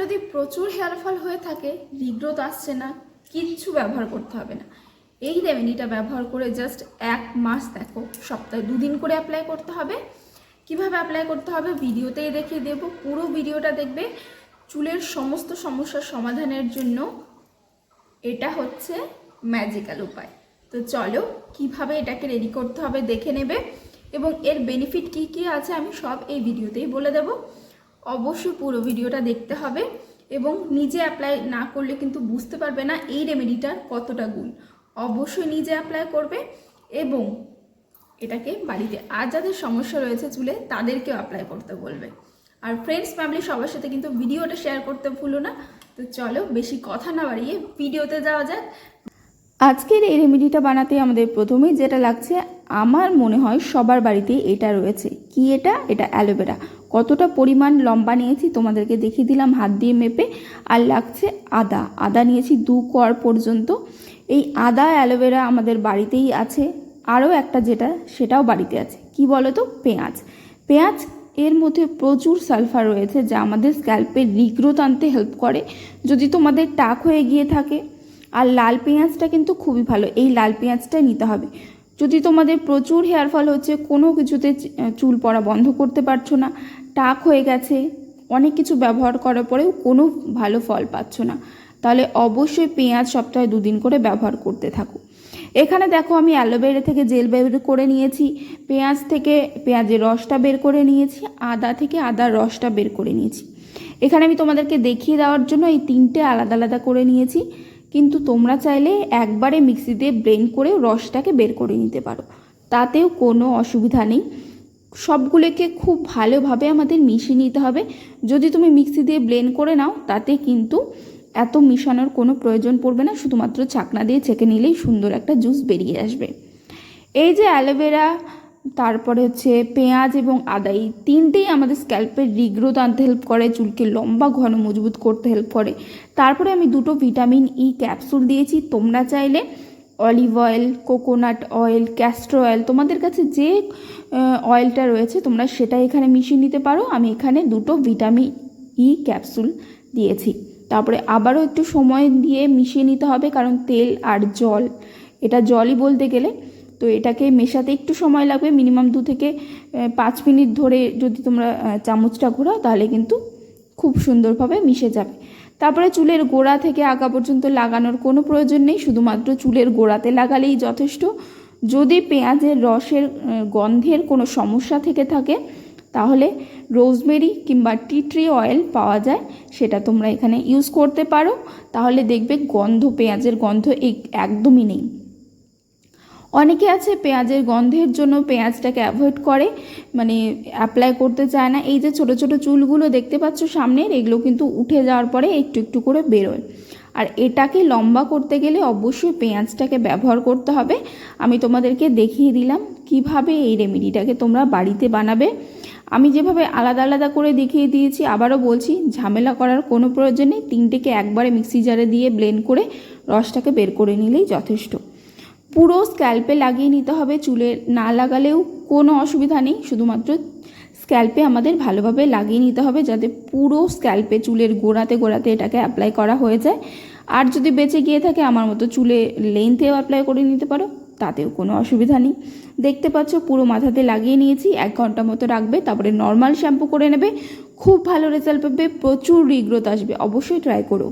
যদি প্রচুর hair fall হয়ে থাকে, রিগ্রোথ আসছে না, কিচ্ছু ব্যবহার করতে হবে না। এই রেমেডিটা ব্যবহার করে জাস্ট এক মাস দেখো, সপ্তাহে দুদিন করে অ্যাপ্লাই করতে হবে। কীভাবে অ্যাপ্লাই করতে হবে ভিডিওতেই দেখিয়ে দেবো, পুরো ভিডিওটা দেখবে। চুলের সমস্ত সমস্যার সমাধানের জন্য এটা হচ্ছে ম্যাজিক্যাল উপায়। তো চলো, কীভাবে এটাকে রেডি করতে হবে দেখে নেবে, এবং এর বেনিফিট কি কি আছে আমি সব এই ভিডিওতেই বলে দেব। অবশ্যই পুরো ভিডিওটা দেখতে হবে এবং নিজে অ্যাপ্লাই না করলে কিন্তু বুঝতে পারবে না এই রেমেডিটার কতটা গুণ। অবশ্যই নিজে অ্যাপ্লাই করবে এবং এটাকে বাড়িতে আর যাদের সমস্যা রয়েছে চুলে তাদেরকেও অ্যাপ্লাই করতে বলবে। আর ফ্রেন্ডস ফ্যামিলি সবার সাথে কিন্তু ভিডিওটা শেয়ার করতে ভুলো না। তো চলো বেশি কথা না বাড়িয়ে ভিডিওতে যাওয়া যাক। আজকের এই রেমেডিটা বানাতে আমাদের প্রথমেই যেটা লাগছে আমার মনে হয় সবার বাড়িতে এটা রয়েছে। কি এটা? এটা অ্যালোভেরা। কতটা পরিমাণ লম্বা নিয়েছি তোমাদেরকে দেখিয়ে দিলাম, হাত দিয়ে মেপে। আর লাগছে আদা। আদা নিয়েছি দু কর পর্যন্ত। এই আদা, অ্যালোভেরা আমাদের বাড়িতেই আছে। আরও একটা যেটা, সেটাও বাড়িতে আছে। কি বলো তো পেঁয়াজ। পেঁয়াজ এর মধ্যে প্রচুর সালফার রয়েছে, যা আমাদের স্ক্যাল্পের রিগ্রোথ আনতে হেল্প করে। যদি তোমাদের টাক হয়ে গিয়ে থাকে, আর লাল পেঁয়াজটা কিন্তু খুবই ভালো। এই লাল পেঁয়াজটাই নিতে হবে। যদি তোমাদের প্রচুর হেয়ার ফল হচ্ছে, কোনো কিছুতে চুল পড়া বন্ধ করতে পারছ না, টাক হয়ে গেছে, অনেক কিছু ব্যবহার করার পরেও কোনো ভালো ফল পাচ্ছ না, তাহলে অবশ্যই পেঁয়াজ সপ্তাহে দুদিন করে ব্যবহার করতে থাকো। এখানে দেখো আমি অ্যালোভেরা থেকে জেল বের করে নিয়েছি, পেঁয়াজ থেকে পেঁয়াজের রসটা বের করে নিয়েছি, আদা থেকে আদার রসটা বের করে নিয়েছি। এখানে আমি তোমাদেরকে দেখিয়ে দেওয়ার জন্য এই তিনটে আলাদা আলাদা করে নিয়েছি। কিন্তু তোমরা চাইলে একবারে মিক্সিতে ব্লেন্ড করে রসটাকে বের করে নিতে পারো। তাতেও কোনো অসুবিধা নেই। সবগুলোকে খুব ভালোভাবে আমাদের মিশিয়ে নিতে হবে। যদি তুমি মিক্সি দিয়ে ব্লেন্ড করে নাও, তাতে কিন্তু এত মিশানোর কোনো প্রয়োজন পড়বে না। শুধুমাত্র চাকনা দিয়ে ছেঁকে নিলেই সুন্দর একটা জুস বেরিয়ে আসবে। এই যে অ্যালোভেরা তারপরে হচ্ছে পেঁয়াজ এবং আদা, এই তিনটেই আমাদের স্ক্যাল্পের রিগ্রোথ আনতে হেল্প করে, চুলকে লম্বা, ঘন, মজবুত করতে হেল্প করে। তারপরে আমি দুটো ভিটামিন ই ক্যাপসুল দিয়েছি। তোমরা চাইলে olive oil coconut oil castor oil তোমাদের কাছে যে অয়েলটা রয়েছে, তোমরা সেটা এখানে মিশিয়ে নিতে পারো। আমি এখানে দুটো ভিটামিন ই ক্যাপসুল দিয়েছি। তারপরে আবারও একটু সময় দিয়ে মিশিয়ে নিতে হবে, কারণ তেল আর জল, এটা জলই বলতে গেলে তো এটাকে মেশাতে একটু সময় লাগবে, মিনিমাম দু থেকে পাঁচ মিনিট ধরে যদি তোমরা চামচটা ঘোরাও তাহলে কিন্তু খুব সুন্দরভাবে মিশে যাবে। তারপরে চুলের গোড়া থেকে আগা পর্যন্ত লাগানোর কোনো প্রয়োজন নেই, শুধুমাত্র চুলের গোড়াতে লাগালেই যথেষ্ট। যদি পেঁয়াজের রসের গন্ধের কোনো সমস্যা থেকে থাকে, তাহলে রোজমেরি কিংবা টি ট্রি অয়েল পাওয়া যায়, সেটা তোমরা এখানে ইউজ করতে পারো। তাহলে দেখবে গন্ধ, পেঁয়াজের গন্ধ একদমই নেই। অনেকে আছে পেঁয়াজের গন্ধের জন্য পেঁয়াজটাকে অ্যাভয়েড করে মানে অ্যাপ্লাই করতে চায় না। এই যে ছোট ছোট চুলগুলো দেখতে পাচ্ছ সামনের, এগুলো কিন্তু উঠে যাওয়ার পরে একটু একটু করে বেরোয়। আর এটাকে লম্বা করতে গেলে অবশ্যই পেঁয়াজটাকে ব্যবহার করতে হবে। আমি তোমাদেরকে দেখিয়ে দিলাম কীভাবে এই রেমেডিটাকে তোমরা বাড়িতে বানাবে। আমি যেভাবে আলাদা আলাদা করে দেখিয়ে দিয়েছি, আবারও বলছি, ঝামেলা করার কোনো প্রয়োজন নেই। তিনটেকে একবারে মিক্সি জারে দিয়ে ব্লেন্ড করে রসটাকে বের করে নিলেই যথেষ্ট। পুরো স্ক্যাল্পে লাগিয়ে নিতে হবে চুলে, না লাগালেও কোনো অসুবিধা নেই, শুধুমাত্র স্ক্যাল্পে আমাদের ভালোভাবে লাগিয়ে নিতে হবে যাতে পুরো স্ক্যাল্পে চুলের গোড়াতে গোড়াতে এটাকে অ্যাপ্লাই করা হয়ে যায়। আর যদি বেঁচে গিয়ে থাকে, আমার মতো চুলে লেন্থেও অ্যাপ্লাই করে নিতে পারো, তাতেও কোনো অসুবিধা নেই। দেখতে পাচ্ছ, পুরো মাথাতে লাগিয়ে নিয়েছি, এক ঘণ্টা মতো রাখবে, তারপরে নর্মাল শ্যাম্পু করে নেবে। খুব ভালো রেজাল্ট পাবে, প্রচুর রিগ্রোথ আসবে, অবশ্যই ট্রাই করো।